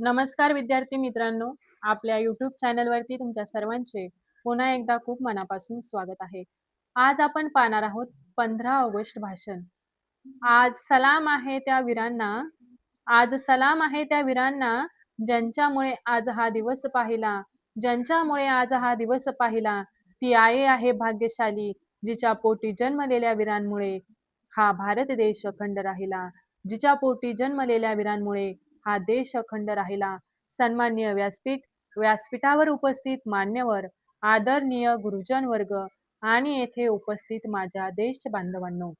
नमस्कार विद्यार्थी मित्रांनो आपल्या युट्यूब चॅनलवरती तुमच्या सर्वांचे पुन्हा एकदा खूप मनापासून स्वागत आहे. आज आपण पाहणार आहोत पंधरा ऑगस्ट भाषण. आज सलाम आहे त्या वीरांना आज सलाम आहे त्या वीरांना ज्यांच्यामुळे आज हा दिवस पाहिला ज्यांच्यामुळे आज हा दिवस पाहिला ती आई आहे भाग्यशाली जिच्या पोटी जन्मलेल्या वीरांमुळे हा भारत देश अखंड राहिला जिच्या पोटी जन्मलेल्या वीरांमुळे हा देश अखंड राहिला. सन्मान्य व्यासपीठ व्यासपीठावर उपस्थित मान्यवर आदरणीय गुरुजन वर्ग आणि येथे उपस्थित माझ्या देश बांधवांनो.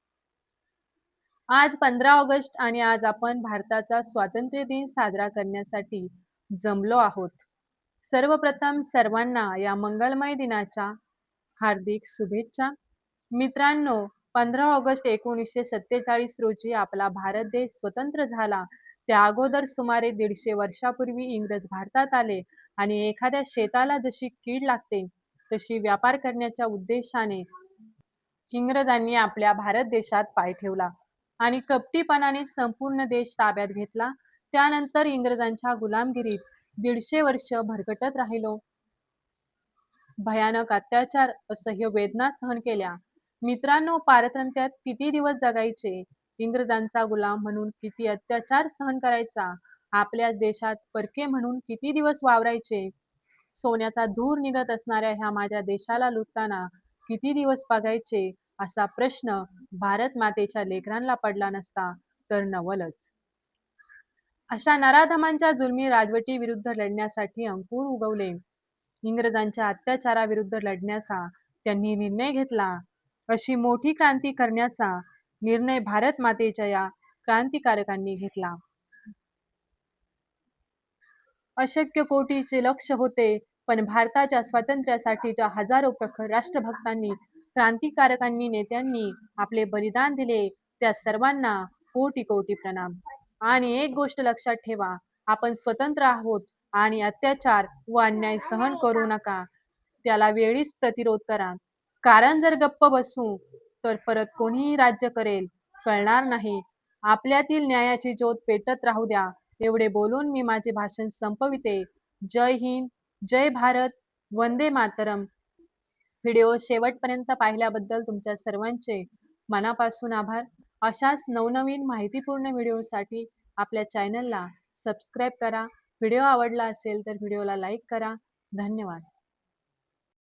आज पंधरा ऑगस्ट आणि आज आपण भारताचा स्वातंत्र्य दिन साजरा करण्यासाठी जमलो आहोत. सर्वप्रथम सर्वांना या मंगलमय दिनाच्या हार्दिक शुभेच्छा. मित्रांनो पंधरा ऑगस्ट एकोणीसशे सत्तेचाळीस रोजी आपला भारत देश स्वतंत्र झाला. त्या अगोदर सुमारे दीडशे वर्षापूर्वी इंग्रज भारतात आले आणि एखाद्या शेताला जशी कीड लागते तशी व्यापार करण्याच्या उद्देशाने इंग्रजांनी आपल्या भारत देशात पाय ठेवला आणि कपटीपणाने संपूर्ण देश ताब्यात घेतला. त्यानंतर इंग्रजांच्या गुलामगिरीत दीडशे वर्ष भरकटत राहिलो. भयानक अत्याचार असह्य वेदना सहन केल्या. मित्रांनो पारतंत्र्यात किती दिवस जगायचे? इंग्रजांचा गुलाम म्हणून किती अत्याचार सहन करायचा? आपल्या देशात परके म्हणून किती दिवस वावरायचे? सोन्याचा धूर निघत असणाऱ्या ह्या माझ्या देशाला लुटताना किती दिवस बघायचे असा प्रश्न भारत मातेच्या लेकरांना पडला नसता तर नवलच. अशा नराधमांच्या जुलमी राजवटी विरुद्ध लढण्यासाठी अंकुर उगवले. इंग्रजांच्या अत्याचाराविरुद्ध लढण्याचा त्यांनी निर्णय घेतला. अशी मोठी क्रांती करण्याचा निर्णय भारत मातेच्या या क्रांतिकारकांनी घेतला. अशक्य कोटीचे लक्ष होते पण भारताच्या स्वातंत्र्यासाठीच्या हजारो प्रखर राष्ट्रभक्तांनी क्रांतिकारकांनी नेत्यांनी आपले बलिदान दिले त्या सर्वांना कोटी कोटी प्रणाम. आणि एक गोष्ट लक्षात ठेवा आपण स्वतंत्र आहोत आणि अत्याचार व अन्याय सहन करू नका. त्याला वेळीच प्रतिरोध करा. कारण जर गप्प बसू तर परत कोणीही राज्य करेल कळणार नाही. आपल्यातील न्यायाची ज्योत पेटत राहू द्या. एवढे बोलून मी माझे भाषण संपविते. जय हिंद जय भारत वंदे मातरम. व्हिडिओ शेवटपर्यंत पाहिल्याबद्दल तुमच्या सर्वांचे मनापासून आभार. अशाच नवनवीन माहितीपूर्ण व्हिडिओसाठी आपल्या चॅनलला सबस्क्राईब करा. व्हिडिओ आवडला असेल तर व्हिडिओला लाईक करा. धन्यवाद.